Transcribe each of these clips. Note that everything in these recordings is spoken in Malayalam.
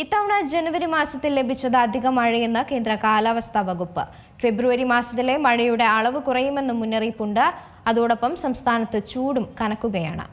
ഇത്തവണ ജനുവരി മാസത്തിൽ ലഭിച്ചത് അധിക മഴയെന്ന് കേന്ദ്ര കാലാവസ്ഥാ വകുപ്പ്. ഫെബ്രുവരി മാസത്തിലെ മഴയുടെ അളവ് കുറയുമെന്ന് മുന്നറിയിപ്പുണ്ട്. അതോടൊപ്പം സംസ്ഥാനത്ത് ചൂടും കനക്കുകയാണ്.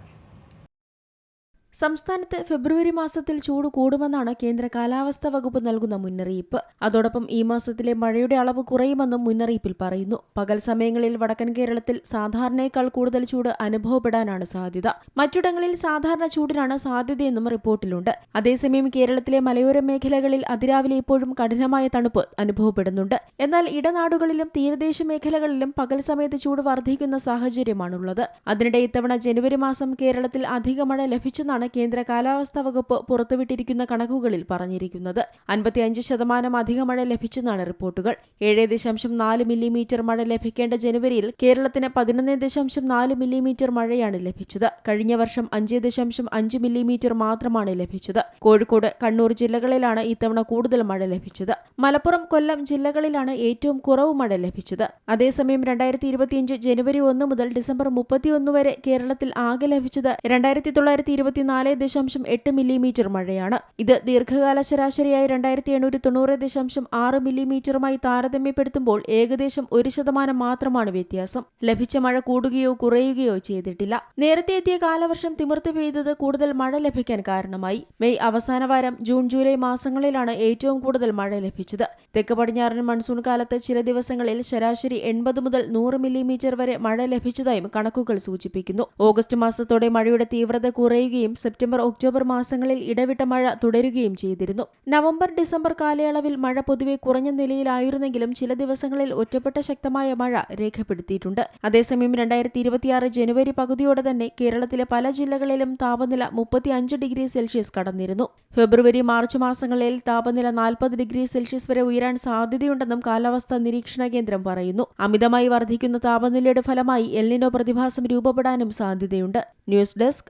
സംസ്ഥാനത്ത് ഫെബ്രുവരി മാസത്തിൽ ചൂട് കൂടുമെന്നാണ് കേന്ദ്ര കാലാവസ്ഥാ വകുപ്പ് നൽകുന്ന മുന്നറിയിപ്പ്. അതോടൊപ്പം ഈ മാസത്തിലെ മഴയുടെ അളവ് കുറയുമെന്നും മുന്നറിയിപ്പിൽ പറയുന്നു. പകൽ സമയങ്ങളിൽ വടക്കൻ കേരളത്തിൽ സാധാരണയേക്കാൾ കൂടുതൽ ചൂട് അനുഭവപ്പെടാനാണ് സാധ്യത. മറ്റിടങ്ങളിൽ സാധാരണ ചൂടിനാണ് സാധ്യതയെന്നും റിപ്പോർട്ടിലുണ്ട്. അതേസമയം കേരളത്തിലെ മലയോര മേഖലകളിൽ അതിരാവിലെ ഇപ്പോഴും കഠിനമായ തണുപ്പ് അനുഭവപ്പെടുന്നുണ്ട്. എന്നാൽ ഇടനാടുകളിലും തീരദേശ മേഖലകളിലും പകൽ സമയത്ത് ചൂട് വർദ്ധിക്കുന്ന സാഹചര്യമാണുള്ളത്. അതിനിടെ ഇത്തവണ ജനുവരി മാസം കേരളത്തിൽ അധിക മഴ ലഭിച്ചെന്നാണ് കേന്ദ്ര കാലാവസ്ഥാ വകുപ്പ് പുറത്തുവിട്ടിരിക്കുന്ന കണക്കുകളിൽ പറഞ്ഞിരിക്കുന്നത് അൻപത്തിയഞ്ച് ശതമാനം അധിക മഴ ലഭിച്ചെന്നാണ് റിപ്പോർട്ടുകൾ. ഏഴ് ദശാംശം നാല് മില്ലിമീറ്റർ മഴ ലഭിക്കേണ്ട ജനുവരിയിൽ കേരളത്തിന് പതിനൊന്ന് ദശാംശം നാല് മില്ലിമീറ്റർ മഴയാണ് ലഭിച്ചത്. കഴിഞ്ഞ വർഷം അഞ്ച് ദശാംശം അഞ്ച് മില്ലിമീറ്റർ മാത്രമാണ് ലഭിച്ചത്. കോഴിക്കോട് കണ്ണൂർ ജില്ലകളിലാണ് ഇത്തവണ കൂടുതൽ മഴ ലഭിച്ചത്. മലപ്പുറം കൊല്ലം ജില്ലകളിലാണ് ഏറ്റവും കുറവ് മഴ ലഭിച്ചത്. അതേസമയം രണ്ടായിരത്തി ഇരുപത്തിയഞ്ച് ജനുവരി ഒന്ന് മുതൽ ഡിസംബർ മുപ്പത്തിയൊന്ന് വരെ കേരളത്തിൽ ആകെ ലഭിച്ചത് രണ്ടായിരത്തി തൊള്ളായിരത്തി ഇരുപത്തിനാല് ദശാംശം എട്ട് മില്ലിമീറ്റർ മഴയാണ്. ഇത് ദീർഘകാല ശരാശരിയായി രണ്ടായിരത്തി എണ്ണൂറ്റി തൊണ്ണൂറ് ദശാംശം ആറ് മില്ലിമീറ്ററുമായി താരതമ്യപ്പെടുത്തുമ്പോൾ ഏകദേശം ഒരു ശതമാനം മാത്രമാണ് വ്യത്യാസം. ലഭിച്ച മഴ കൂടുകയോ കുറയുകയോ ചെയ്തിട്ടില്ല. നേരത്തെ എത്തിയ കാലവർഷം തിമിർത്ത് പെയ്തത് കൂടുതൽ മഴ ലഭിക്കാൻ കാരണമായി. മെയ് അവസാന വാരം ജൂൺ ജൂലൈ മാസങ്ങളിലാണ് ഏറ്റവും കൂടുതൽ മഴ ലഭിച്ചത്. തെക്ക് പടിഞ്ഞാറൻ മൺസൂൺ കാലത്ത് ചില ദിവസങ്ങളിൽ ശരാശരി എൺപത് മുതൽ നൂറ് മില്ലിമീറ്റർ വരെ മഴ ലഭിച്ചതായും കണക്കുകൾ സൂചിപ്പിക്കുന്നു. ഓഗസ്റ്റ് മാസത്തോടെ മഴയുടെ തീവ്രത കുറയുകയും സെപ്റ്റംബർ ഒക്ടോബർ മാസങ്ങളിൽ ഇടവിട്ട മഴ തുടരുകയും ചെയ്തിരുന്നു. നവംബർ ഡിസംബർ കാലയളവിൽ മഴ പൊതുവെ കുറഞ്ഞ നിലയിലായിരുന്നെങ്കിലും ചില ദിവസങ്ങളിൽ ഒറ്റപ്പെട്ട ശക്തമായ മഴ രേഖപ്പെടുത്തിയിട്ടുണ്ട്. അതേസമയം രണ്ടായിരത്തി ഇരുപത്തിയാറ് ജനുവരി പകുതിയോടെ തന്നെ കേരളത്തിലെ പല ജില്ലകളിലും താപനില മുപ്പത്തി അഞ്ച് ഡിഗ്രി സെൽഷ്യസ് കടന്നിരുന്നു. ഫെബ്രുവരി മാർച്ച് മാസങ്ങളിൽ താപനില നാൽപ്പത് ഡിഗ്രി സെൽഷ്യസ് വരെ ഉയരാൻ സാധ്യതയുണ്ടെന്നും കാലാവസ്ഥാ നിരീക്ഷണ കേന്ദ്രം പറയുന്നു. അമിതമായി വർദ്ധിക്കുന്ന താപനിലയുടെ ഫലമായി എൽനിനോ പ്രതിഭാസം രൂപപ്പെടാനും സാധ്യതയുണ്ട്. News desk